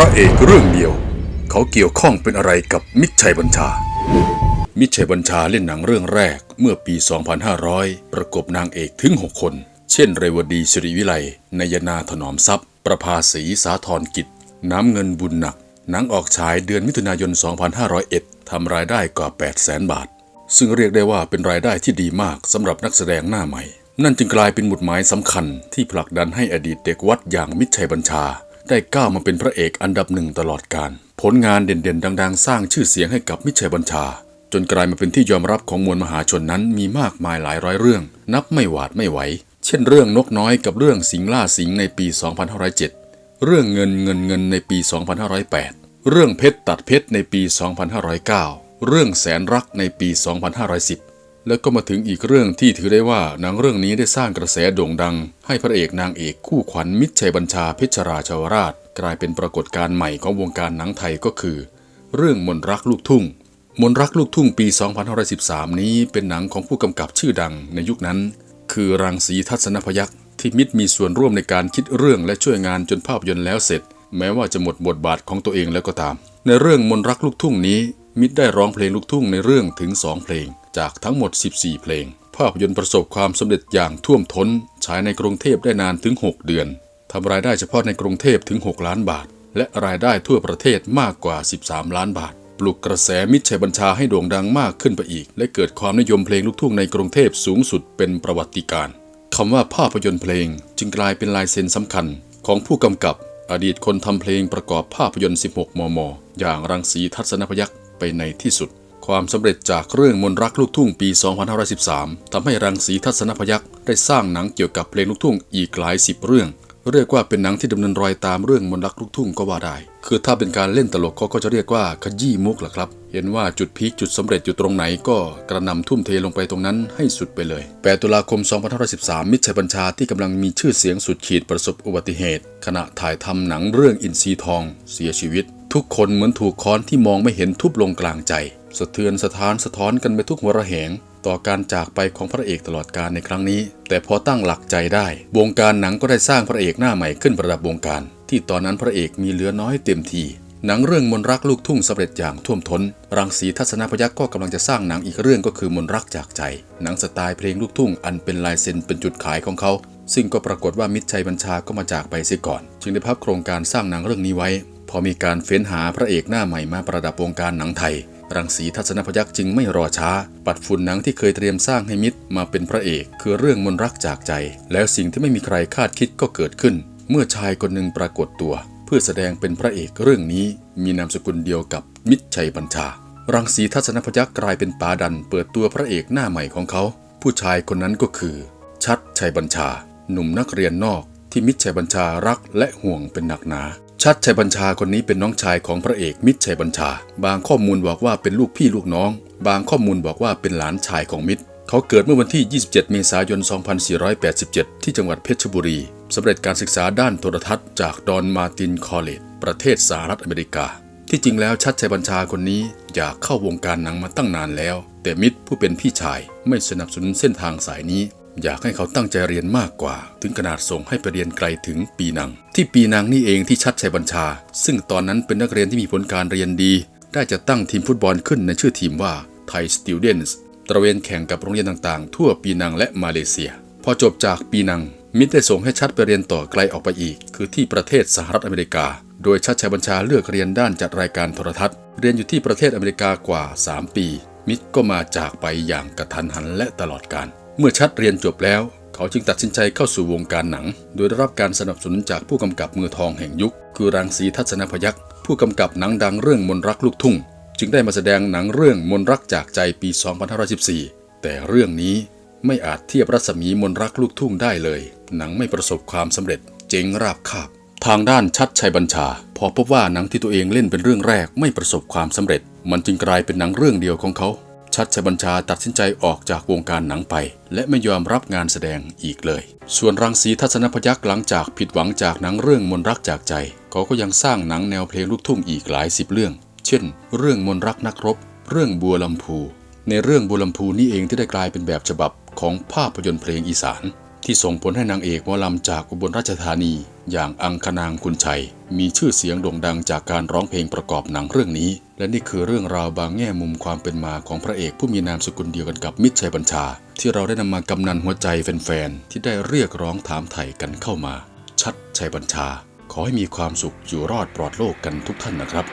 ระเอกเรื่องเดียว เขาเกี่ยวข้องเป็นอะไรกับมิตรชัยบัญชา มิตรชัยบัญชาเล่นหนังเรื่องแรกเมื่อปี 2500 ประกบนางเอกถึง 6 คน เช่น เรวดีสิริวิไลนายนาถนอมทรัพย์ ประภาสีสาธรกิจ น้ำเงินบุญหนัก หนังออกฉายเดือนมิถุนายน 2501 ทำรายได้กว่า 800,000 บาท ซึ่งเรียกได้ว่าเป็นรายได้ที่ดีมากสำหรับนักแสดงหน้าใหม่นั่นจึงกลายเป็นหมุดหมายสำคัญที่ผลักดันให้อดีตเด็กวัดอย่างมิตรชัยบัญชา ได้ก้าวมาเป็นพระเอกอันดับหนึ่งตลอดกาลผลงานเด่นๆ ดัง ๆ สร้างชื่อเสียงให้กับมิตรชัยบัญชา จนกลายมาเป็นที่ยอมรับของมวลมหาชนนั้นมีมากมายหลายร้อยเรื่อง นับไม่หวาดไม่ไหว เช่นเรื่องนกน้อยกับเรื่องสิงล่าสิงในปี 2507 เรื่องเงินเงินเงินในปี 2508 เรื่องเพชรตัดเพชรในปี 2509 เรื่องแสนรักในปี 2510 แล้วก็มาถึงอีกเรื่องที่ถือได้ว่าหนังเรื่องนี้ได้สร้างกระแสโด่งดัง ให้พระเอกนางเอกคู่ขวัญมิตรชัยบัญชาเพชรราชาวราช กลายเป็นปรากฏการณ์ใหม่ของวงการหนังไทยก็คือ เรื่องมนรักลูกทุ่ง มนรักลูกทุ่งปี 2513 นี้เป็นหนังของผู้กำกับชื่อดังในยุคนั้น คือรังสีทัศนพยักษ์ที่มิตรมีส่วนร่วมในการคิดเรื่องและช่วยงานจนภาพยนตร์แล้วเสร็จ แม้ว่าจะหมดบทบาทของตัวเองแล้วก็ตาม ในเรื่องมนรักลูกทุ่งนี้ มิตรได้ร้องเพลงลูกทุ่งในเรื่องถึง 2 เพลง จากทั้งหมด 14 เพลง ภาพยนตร์ประสบความสำเร็จอย่างท่วมท้นฉายในกรุงเทพได้นานถึง 6 เดือนทำรายได้เฉพาะในกรุงเทพถึง 6 ล้านบาท และรายได้ทั่วประเทศมากกว่า 13 ล้านบาท ปลุกกระแสมิตรชัยบัญชาให้โด่งดังมากขึ้นไปอีก และเกิดความนิยมเพลงลูกทุ่งในกรุงเทพสูงสุดเป็นประวัติการณ์คำว่าภาพยนตร์เพลงจึงกลายเป็นลายเซ็นสำคัญ ของผู้กำกับอดีตคนทำเพลงประกอบภาพยนตร์ 16 มม อย่างรังสีทัศนพยักษ์ไปในที่สุด ความสำเร็จจากเรื่องมนต์รักลูกทุ่งปี 2513 ทำให้รังสีทัศนพยักษ์ได้สร้างหนังเกี่ยวกับเพลงลูกทุ่งอีกหลายสิบเรื่อง เรียกว่าเป็นหนังที่ดำเนินรอยตามเรื่องมนต์รักลูกทุ่งก็ว่าได้ คือถ้าเป็นการเล่นตลกเขาก็จะเรียกว่าขยี้มุกแหละครับ เห็นว่าจุดพีคจุดสำเร็จอยู่ตรงไหนก็กระนำทุ่มเทลงไปตรงนั้นให้สุดไปเลย 8 ตุลาคม 2513 มิตรชัยบัญชาที่กำลังมีชื่อเสียงสุดขีดประสบอุบัติเหตุ ขณะถ่ายทำหนังเรื่องอินทรีทอง เสียชีวิต ทุกคนเหมือนถูกค้อนที่มองไม่เห็นทุบลงกลางใจ สะเทือนสะท้านสะท้อนกันไปทุกหัวระแหง ต่อการจากไปของพระเอกตลอดกาลในครั้งนี้ แต่พอตั้งหลักใจได้ วงการหนังก็ได้สร้างพระเอกหน้าใหม่ขึ้นประดับวงการ ที่ตอนนั้นพระเอกมีเหลือน้อยเต็มทีหนังเรื่องมนรักลูกทุ่งสำเร็จอย่างท่วมท้น รังสีทัศนพยักษ์ก็กำลังจะสร้างหนังอีกเรื่องก็คือมนรักจากใจ หนังสไตล์เพลงลูกทุ่งอันเป็นลายเซ็นเป็นจุดขายของเขา ซึ่งก็ปรากฏว่ามิตรชัยบัญชาก็มาจากไปเสียก่อน จึงได้พับโครงการสร้างหนังเรื่องนี้ไว้ พอมีการเฟ้นหาพระเอกหน้าใหม่มาประดับวงการหนังไทย รังสีทัศนพยักษ์จึงไม่รอช้า ปัดฝุ่นหนังที่เคยเตรียมสร้างให้มิตรมาเป็นพระเอก คือเรื่องมนรักจากใจ แล้วสิ่งที่ไม่มีใครคาดคิดก็เกิดขึ้น เมื่อชายคนหนึ่งปรากฏตัว เพื่อแสดงเป็นพระเอกเรื่องนี้ มีนามสกุลเดียวกับมิตรชัยบัญชา รังสีทัศนพยักษ์กลายเป็นปาดัน เปิดตัวพระเอกหน้าใหม่ของเขา ผู้ชายคนนั้นก็คือ ชัดชัยบัญชา หนุ่มนักเรียนนอกที่มิตรชัยบัญชารักและห่วงเป็นหนักหนา ชัดชัยบัญชาคนนี้เป็นน้องชายของพระเอกมิตรชัยบัญชา บางข้อมูลบอกว่าเป็นลูกพี่ลูกน้อง บางข้อมูลบอกว่าเป็นหลานชายของมิตร เขาเกิดเมื่อวันที่ 27 เมษายน 2487 ที่จังหวัดเพชรบุรีสำเร็จการศึกษาด้านโทรทัศน์จากดอนมาตินคอลเลจประเทศสหรัฐอเมริกา ที่จริงแล้วชัดชัยบัญชาคนนี้อยากเข้าวงการหนังมาตั้งนานแล้ว แต่มิตรผู้เป็นพี่ชายไม่สนับสนุนเส้นทางสายนี้ อยากให้เขาตั้งใจเรียนมากกว่า ถึงขนาดส่งให้ไปเรียนไกลถึงปีนัง ที่ปีนังนี่เองที่ชัดชัยบัญชา ซึ่งตอนนั้นเป็นนักเรียนที่มีผลการเรียนดี ได้จะตั้งทีมฟุตบอลขึ้นในชื่อทีมว่า Thai Students ตระเวนแข่งกับโรงเรียนต่างๆ ทั่วปีนังและมาเลเซีย พอจบจากปีนัง มิตรได้ส่งให้ชัดไปเรียนต่อไกลออกไปอีก คือที่ประเทศสหรัฐอเมริกา โดยชัดชัยบัญชาเลือกเรียนด้านจัดรายการโทรทัศน์ เรียนอยู่ที่ประเทศอเมริกากว่า 3 ปี มิตรก็มาจากไปอย่างกระทันหันและตลอดกาลเมื่อชัดเรียนจบแล้ว เขาจึงตัดสินใจเข้าสู่วงการหนัง โดยได้รับการสนับสนุนจากผู้กำกับมือทองแห่งยุค คือรังสีทัศนพยักษ์ผู้กำกับหนังดังเรื่องมนรักลูกทุ่ง จึงได้มาแสดงหนังเรื่องมนรักจากใจปี 2514 แต่เรื่องนี้ไม่อาจเทียบรัศมีมนรักลูกทุ่งได้เลย หนังไม่ประสบความสำเร็จ เจ๊งราบคาบ ทางด้านชัดชัยบัญชา พอพบว่าหนังที่ตัวเองเล่นเป็นเรื่องแรกไม่ประสบความสำเร็จ มันจึงกลายเป็นหนังเรื่องเดียวของเขา ชัดชัยบัญชาตัดสินใจออกจากวงการหนังไป และไม่ยอมรับงานแสดงอีกเลย ส่วนรังสีทัศนพยักษ์หลังจากผิดหวังจากหนังเรื่องมนต์รักจากใจ เขาก็ยังสร้างหนังแนวเพลงลูกทุ่งอีกหลายสิบเรื่อง เช่น เรื่องมนต์รักนักรบ เรื่องบัวลำพู ในเรื่องบัวลำพูนี่เองที่ได้กลายเป็นแบบฉบับของภาพยนตร์เพลงอีสาน ที่ส่งผลให้นางเอกหมอลำจากอุบลราชธานี อย่างอังคณางคุณชัย มีชื่อเสียงโด่งดังจากการร้องเพลงประกอบหนังเรื่องนี้ และนี่คือเรื่องราวบางแง่มุมความเป็นมาของพระเอกผู้มีนามสกุลเดียวกันกับมิตรชัยบัญชา ที่เราได้นำมากำนันหัวใจแฟนๆที่ได้เรียกร้องถามไถ่กันเข้ามา ชัดชัยบัญชา ขอให้มีความสุขอยู่รอดปลอดโลกกันทุกท่านนะครับ